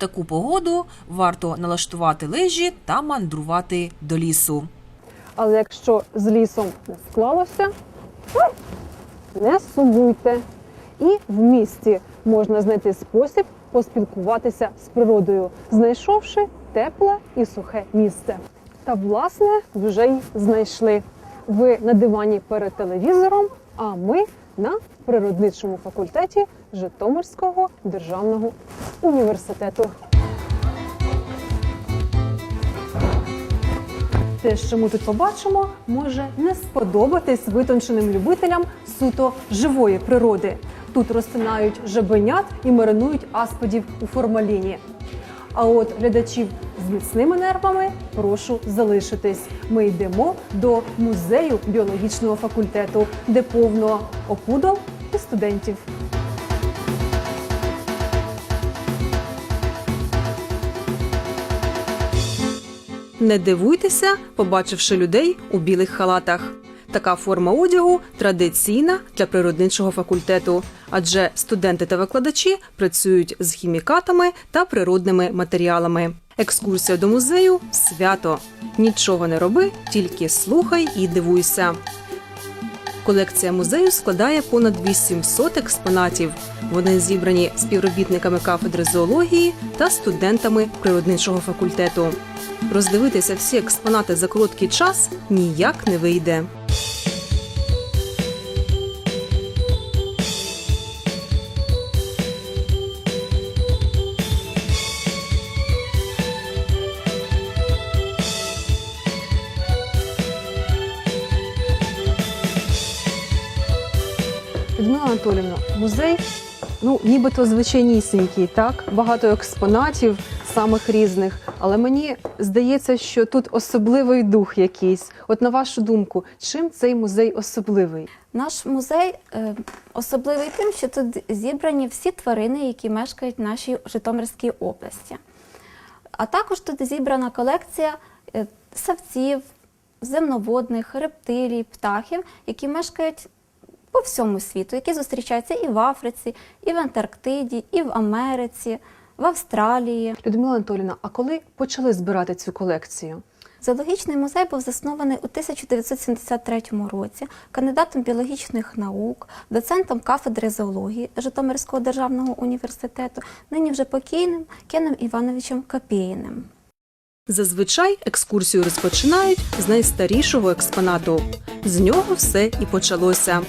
таку погоду варто налаштувати лижі та мандрувати до лісу. Але якщо з лісом не склалося, не сумуйте. І в місті можна знайти спосіб поспілкуватися з природою, знайшовши тепле і сухе місце. Та власне вже й знайшли. Ви на дивані перед телевізором, а ми на природничому факультеті Житомирського державного університету. Те, що ми тут побачимо, може не сподобатись витонченим любителям суто живої природи. Тут розтинають жабенят і маринують аспидів у формаліні. А от глядачів з міцними нервами прошу залишитись. Ми йдемо до музею біологічного факультету, де повно опудал і студентів. Не дивуйтеся, побачивши людей у білих халатах. Така форма одягу традиційна для природничого факультету, адже студенти та викладачі працюють з хімікатами та природними матеріалами. Екскурсія до музею свято. Нічого не роби, тільки слухай і дивуйся. Колекція музею складає понад 800 експонатів. Вони зібрані співробітниками кафедри зоології та студентами природничого факультету. Роздивитися всі експонати за короткий час ніяк не вийде. Людмила Анатолівна, музей, ну нібито звичайнісінький, так багато експонатів самих різних. Але мені здається, що тут особливий дух якийсь. От на вашу думку, чим цей музей особливий? Наш музей е, особливий тим, що тут зібрані всі тварини, які мешкають в нашій Житомирській області. А також тут зібрана колекція е, савців, земноводних, рептилій, птахів, які мешкають по всьому світу, які зустрічаються і в Африці, і в Антарктиді, і в Америці, в Австралії. Людмила Анатолівна, а коли почали збирати цю колекцію? Зоологічний музей був заснований у 1973 році кандидатом біологічних наук, доцентом кафедри зоології Житомирського державного університету, нині вже покійним Кеном Івановичем Копєїним. Зазвичай екскурсію розпочинають з найстарішого експонату. З нього все і почалося.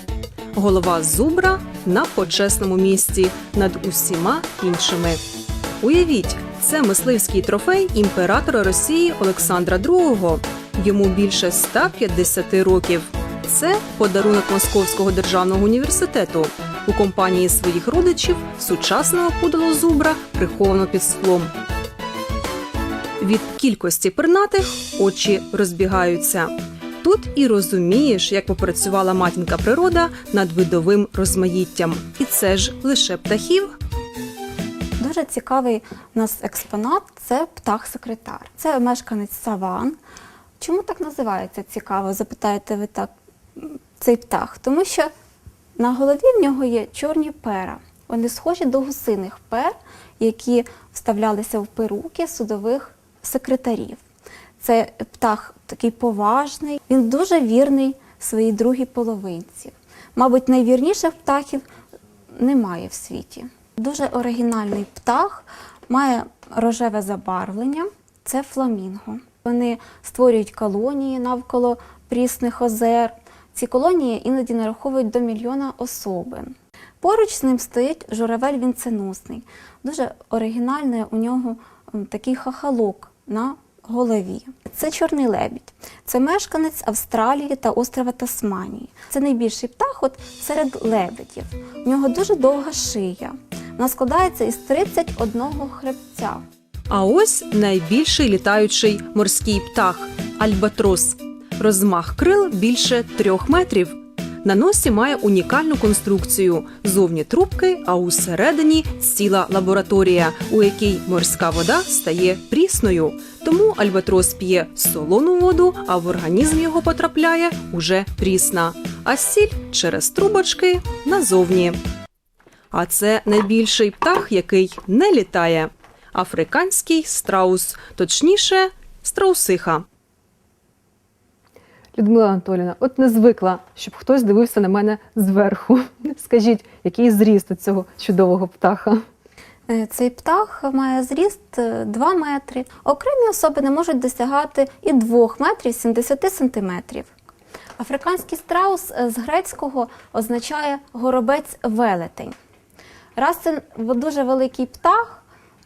Голова зубра на почесному місці над усіма іншими. Уявіть, це мисливський трофей імператора Росії Олександра II. Йому більше 150 років. Це подарунок Московського державного університету. У компанії своїх родичів сучасного пудало зубра приховано під склом. Від кількості пернатих очі розбігаються. Тут і розумієш, як попрацювала матінка природа над видовим розмаїттям. І це ж лише птахів. Дуже цікавий у нас експонат це птах-секретар. Це мешканець саван. Чому так називається цікаво? Запитаєте ви так цей птах? Тому що на голові в нього є чорні пера. Вони схожі до гусиних пер, які вставлялися в перуки судових секретарів. Це птах такий поважний, він дуже вірний своїй другій половинці. Мабуть, найвірніших птахів немає в світі. Дуже оригінальний птах, має рожеве забарвлення, це фламінго. Вони створюють колонії навколо прісних озер. Ці колонії іноді нараховують до мільйона особин. Поруч з ним стоїть журавель вінценосний. Дуже оригінальний у нього такий хахалок на голові. Це чорний лебідь. Це мешканець Австралії та острова Тасманії. Це найбільший птах от серед лебедів. У нього дуже довга шия. Вона складається із 31 хребця. А ось найбільший літаючий морський птах альбатрос. Розмах крил більше трьох метрів. На носі має унікальну конструкцію: зовні трубки, а усередині ціла лабораторія, у якій морська вода стає прісною. Тому альбатрос п'є солону воду, а в організм його потрапляє уже прісна, а сіль через трубочки назовні. А це найбільший птах, який не літає. африканський страус, точніше, страусиха. Людмила Анатоліївна, от не звикла, щоб хтось дивився на мене зверху. Скажіть, який зріст у цього чудового птаха? Е, Цей птах має зріст е, 2 метри. Окремі особи не можуть досягати і 2 метрів 70 сантиметрів. Африканський страус е, з грецького означає горобець велетень. Раз це в- дуже великий птах,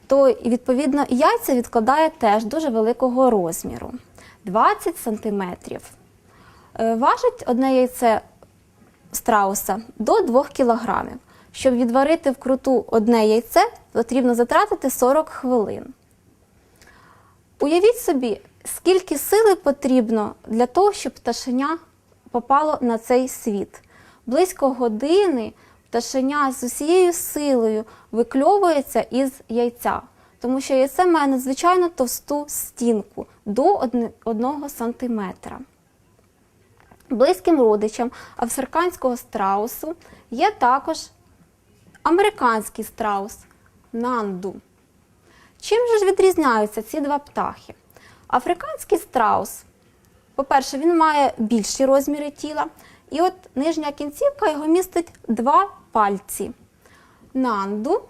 то відповідно яйця відкладає теж дуже великого розміру 20 сантиметрів. Е, Важить одне яйце страуса до 2 кілограмів. Щоб відварити вкруту одне яйце, потрібно затратити 40 хвилин. Уявіть собі, скільки сили потрібно для того, щоб пташеня попало на цей світ. Близько години пташеня з усією силою викльовується із яйця, тому що яйце має надзвичайно товсту стінку до 1 сантиметра. Близьким родичам африканського страусу є також американський страус нанду. Чим же ж відрізняються ці два птахи? Африканський страус, по-перше, він має більші розміри тіла, і от нижня кінцівка його містить два пальці. Нанду,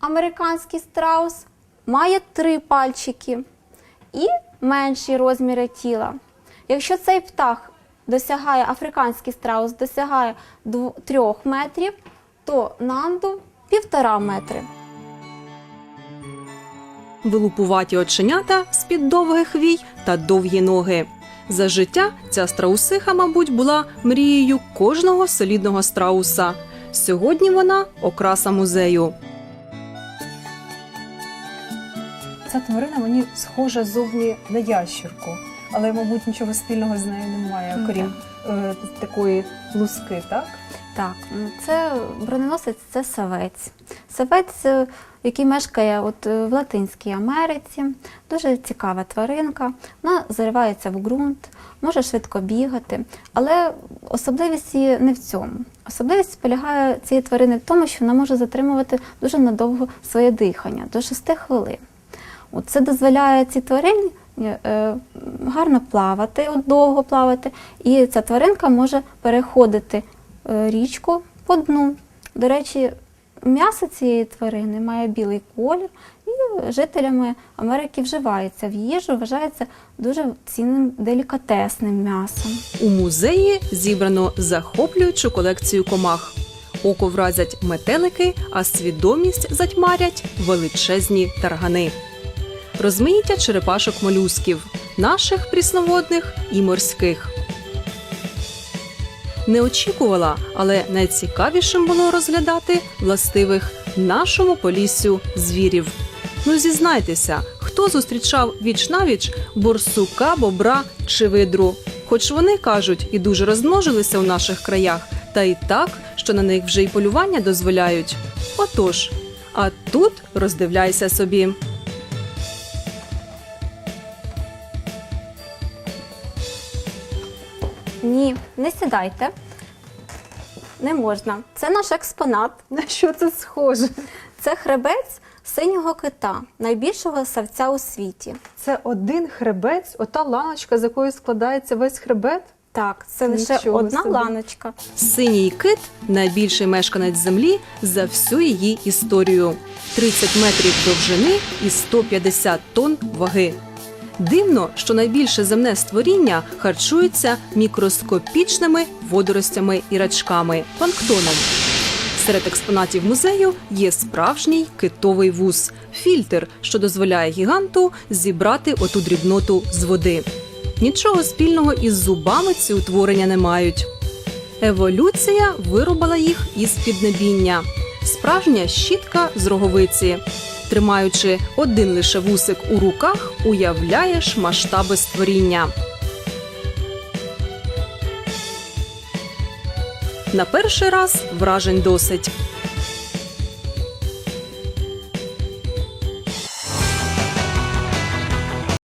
американський страус, має три пальчики і менші розміри тіла. Якщо цей птах досягає, африканський страус досягає 3 метрів, то нанду півтора метри. Вилупуваті оченята з-під довгих вій та довгі ноги. За життя ця страусиха, мабуть, була мрією кожного солідного страуса. Сьогодні вона окраса музею. Ця тварина мені схожа зовні на ящірку, але, мабуть, нічого спільного з нею немає, окрім е, такої луски, так? Так, це броненосець це савець. Савець, е, який мешкає от е, в Латинській Америці, дуже цікава тваринка. Вона заривається в ґрунт, може швидко бігати, але особливість її не в цьому. Особливість полягає цієї тварини в тому, що вона може затримувати дуже надовго своє дихання до 6 хвилин. От Це дозволяє цій тварині е, гарно плавати, довго плавати, і ця тваринка може переходити річку по дну. До речі, м'ясо цієї тварини має білий колір, і жителями Америки вживається в їжу, вважається дуже цінним делікатесним м'ясом. У музеї зібрано захоплюючу колекцію комах. Око вразять метелики, а свідомість затьмарять величезні таргани. Розмаїття черепашок молюсків, наших прісноводних і морських. Не очікувала, але найцікавішим було розглядати властивих нашому поліссю звірів. Ну зізнайтеся, хто зустрічав віч навіч борсука, бобра чи видру? Хоч вони кажуть і дуже розмножилися у наших краях, та й так, що на них вже й полювання дозволяють. Отож, а тут роздивляйся собі. Ні, не сідайте. Не можна. Це наш експонат. На що це схоже? Це хребець синього кита, найбільшого савця у світі. Це один хребець, ота ланочка, з якої складається весь хребет. Так, це лише Нічого одна собі. ланочка. Синій кит найбільший мешканець землі за всю її історію: 30 метрів довжини і 150 тонн ваги. Дивно, що найбільше земне створіння харчується мікроскопічними водоростями і рачками планктоном. Серед експонатів музею є справжній китовий вуз фільтр, що дозволяє гіганту зібрати оту дрібноту з води. Нічого спільного із зубами ці утворення не мають. Еволюція вирубала їх із піднебіння. Справжня щітка з роговиці. Тримаючи один лише вусик у руках, уявляєш масштаби створіння. На перший раз вражень досить.